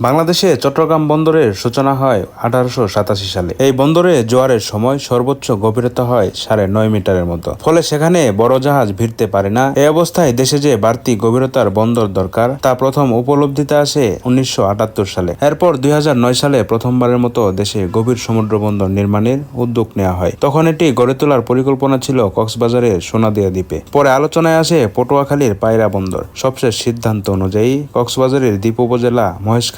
বাংলাদেশে চট্টগ্রাম বন্দরের সূচনা হয় আঠারোশো সাতাশি সালে। এই বন্দরে জোয়ারের সময় সর্বোচ্চ গভীরতা হয় সাড়ে নয় মিটারের মতো। ফলে সেখানে বড় জাহাজ ভিড়তে পারে না। এই অবস্থায় দেশে যে বাড়তি গভীরতার বন্দর দরকার, তা প্রথম উপলব্ধিতে আসে উনিশশো আটাত্তর সালে। এরপর দুই হাজার নয় সালে প্রথমবারের মতো দেশে গভীর সমুদ্র বন্দর নির্মাণের উদ্যোগ নেওয়া হয়। তখন এটি গড়ে তোলার পরিকল্পনা ছিল কক্সবাজারের সোনাদিয়া দ্বীপে। পরে আলোচনায় আসে পটুয়াখালীর পায়রা বন্দর। সবশেষ সিদ্ধান্ত অনুযায়ী কক্সবাজারের দ্বীপ উপজেলা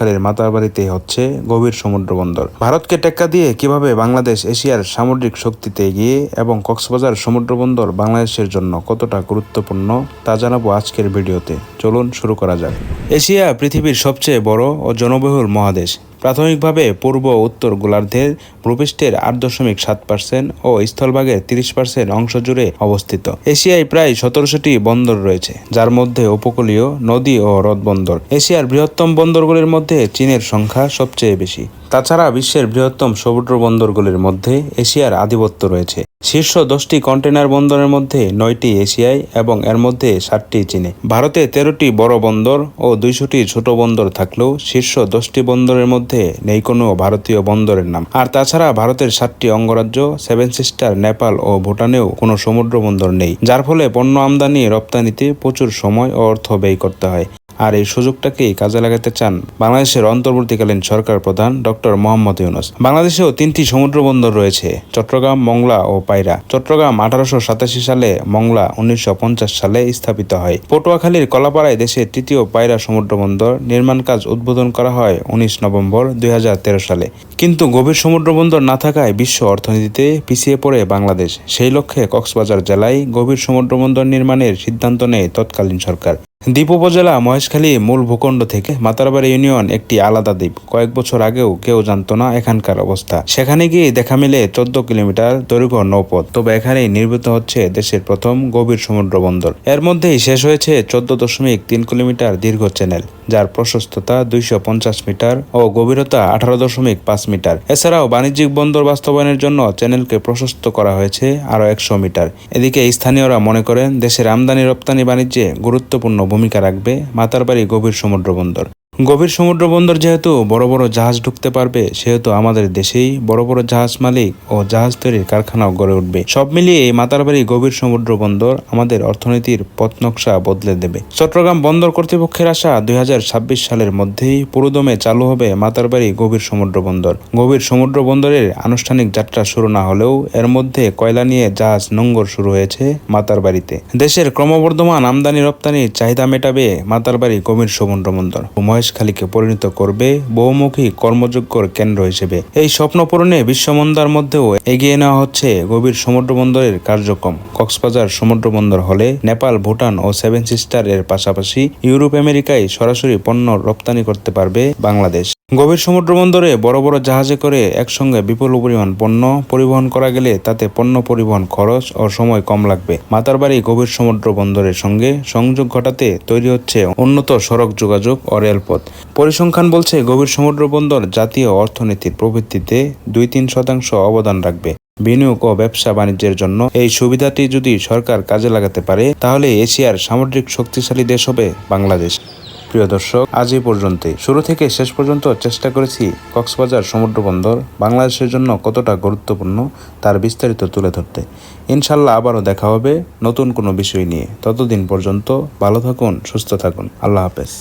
মহেশখালীর মাতারবাড়িতে হচ্ছে গভীর সমুদ্র বন্দর। ভারতকে টেক্কা দিয়ে কীভাবে বাংলাদেশ এশিয়ার সামুদ্রিক শক্তিতে এগিয়ে এবং কক্সবাজার সমুদ্র বন্দর বাংলাদেশের জন্য কতটা গুরুত্বপূর্ণ তা জানাব আজকের ভিডিওতে। চলুন শুরু করা যাক। এশিয়া পৃথিবীর সবচেয়ে বড় ও জনবহুল মহাদেশ। প্রাথমিকভাবে পূর্ব উত্তর গোলার্ধের ভূপৃষ্ঠের আট দশমিক সাত পার্সেন্ট ও স্থলভাগের তিরিশ পার্সেন্ট অংশ জুড়ে অবস্থিত। এশিয়ায় প্রায় সতেরোশোটি বন্দর রয়েছে, যার মধ্যে উপকূলীয় নদী ও হ্রদ বন্দর এশিয়ার বৃহত্তম বন্দরগুলির মধ্যে চীনের সংখ্যা সবচেয়ে বেশি। তাছাড়া বিশ্বের বৃহত্তম সমুদ্র বন্দরগুলির মধ্যে এশিয়ার আধিপত্য রয়েছে। শীর্ষ দশটি কন্টেনার বন্দরের মধ্যে নয়টি এশিয়ায় এবং এর মধ্যে সাতটি চীনে। ভারতে তেরোটি বড় বন্দর ও দুইশোটি ছোট বন্দর থাকলেও শীর্ষ দশটি বন্দরের মধ্যে নেই কোনো ভারতীয় বন্দরের নাম। আর তাছাড়া ভারতের সাতটি অঙ্গরাজ্য, সেভেন সিস্টার, নেপাল ও ভুটানেও কোনো সমুদ্র বন্দর নেই, যার ফলে পণ্য আমদানি রপ্তানিতে প্রচুর সময় ও অর্থ ব্যয় করতে হয়। আর এই সুযোগটাকেই কাজে লাগাতে চান? বাংলাদেশের অন্তর্বর্তীকালীন সরকার প্রধান ডক্টর মোহাম্মদ ইউনুস। বাংলাদেশেও তিনটি সমুদ্র বন্দর রয়েছে, চট্টগ্রাম, মংলা ও পায়রা। চট্টগ্রাম আঠারোশো সাতাশি সালে মংলা, উনিশশো পঞ্চাশ সালে স্থাপিত হয়। পটুয়াখালীর কলাপাড়ায় দেশের তৃতীয় পায়রা সমুদ্র বন্দর নির্মাণ কাজ উদ্বোধন করা হয় উনিশ নভেম্বর দুই হাজার তেরো সালে। কিন্তু গভীর সমুদ্র বন্দর না থাকায় বিশ্ব অর্থনীতিতে পিছিয়ে পড়ে বাংলাদেশ। সেই লক্ষ্যে কক্সবাজার জেলায় গভীর সমুদ্র বন্দর নির্মাণের সিদ্ধান্ত নেয় তৎকালীন সরকার। দ্বীপ উপজেলা মহেশখালী মূল ভূখণ্ড থেকে মাতারবাড়ি ইউনিয়ন একটি আলাদা দ্বীপ। কয়েক বছর আগেও কেউ জানত না এখানকার অবস্থা। সেখানে গিয়ে দেখা মিলে চোদ্দ কিলোমিটার দৈর্ঘ্য নৌপথ। তবে এখানেই নির্মিত হচ্ছে দেশের প্রথম গভীর সমুদ্র বন্দর। এর মধ্যেই শেষ হয়েছে চোদ্দ দশমিক তিন কিলোমিটার দীর্ঘ চ্যানেল। যার প্রশস্ততা দুইশো পঞ্চাশ মিটার ও গভীরতা আঠারো দশমিক পাঁচ মিটার। এছাড়াও বাণিজ্যিক বন্দর বাস্তবায়নের জন্য চ্যানেলকে প্রশস্ত করা হয়েছে আরও একশো মিটার। এদিকে স্থানীয়রা মনে করেন, দেশের আমদানি রপ্তানি বাণিজ্যে গুরুত্বপূর্ণ ভূমিকা রাখবে মাতারবাড়ি গভীর সমুদ্র বন্দর। গভীর সমুদ্র বন্দর যেহেতু বড় বড় জাহাজ ঢুকতে পারবে, সেহেতু আমাদের দেশেই বড় বড় জাহাজ মালিক ও জাহাজ তৈরির কারখানাও গড়ে উঠবে। সব মিলিয়ে এই মাতারবাড়ি গভীর সমুদ্র বন্দর আমাদের অর্থনীতির পথ নকশা বদলে দেবে। চট্টগ্রাম বন্দর কর্তৃপক্ষের আশা দুই হাজার ছাব্বিশ সালের মধ্যেই পুরোদমে চালু হবে মাতারবাড়ি গভীর সমুদ্র বন্দর গভীর সমুদ্র বন্দরের আনুষ্ঠানিক যাত্রা শুরু না হলেও এর মধ্যে কয়লা নিয়ে জাহাজ নোঙ্গর শুরু হয়েছে মাতারবাড়িতে দেশের ক্রমবর্ধমান আমদানি রপ্তানির চাহিদা মেটাবে মাতারবাড়ি গভীর সমুদ্র বন্দর মহেশখালীকে পরিণত করবে বহুমুখী কর্মযোগ্যর কেন্দ্র হিসেবে। এই স্বপ্ন পূরণে বিশ্বমন্দার মধ্যেও এগিয়ে নেওয়া হচ্ছে গভীর সমুদ্র বন্দরের কার্যক্রম। কক্সবাজার সমুদ্র বন্দর হলে নেপাল, ভুটান ও সেভেন সিস্টার এর পাশাপাশি ইউরোপ, আমেরিকায় সরাসরি পণ্য রপ্তানি করতে পারবে বাংলাদেশ। গভীর সমুদ্র বন্দরে বড় বড় জাহাজে করে একসঙ্গে বিপুল পরিমাণ পণ্য পরিবহন করা গেলে তাতে পণ্য পরিবহন খরচ ও সময় কম লাগবে। মাতারবাড়ি গভীর সমুদ্র বন্দরের সঙ্গে সংযোগ ঘটাতে তৈরি হচ্ছে উন্নত সড়ক যোগাযোগ ও রেলপথ। পরিসংখ্যান বলছে, গভীর সমুদ্র বন্দর জাতীয় অর্থনীতির প্রবৃদ্ধিতে দুই তিন শতাংশ অবদান রাখবে। বিনিয়োগ ও ব্যবসা বাণিজ্যের জন্য এই সুবিধাটি যদি সরকার কাজে লাগাতে পারে, তাহলে এশিয়ার সামুদ্রিক শক্তিশালী দেশ হবে বাংলাদেশ। প্রিয় দর্শক, আজ এই পর্যন্তই। শুরু থেকে শেষ পর্যন্ত চেষ্টা করেছি কক্সবাজার সমুদ্র বন্দর বাংলাদেশের জন্য কতটা গুরুত্বপূর্ণ তার বিস্তারিত তুলে ধরতে। ইনশাল্লাহ আবারও দেখা হবে নতুন কোনো বিষয় নিয়ে। ততদিন পর্যন্ত ভালো থাকুন, সুস্থ থাকুন। আল্লাহ হাফেজ।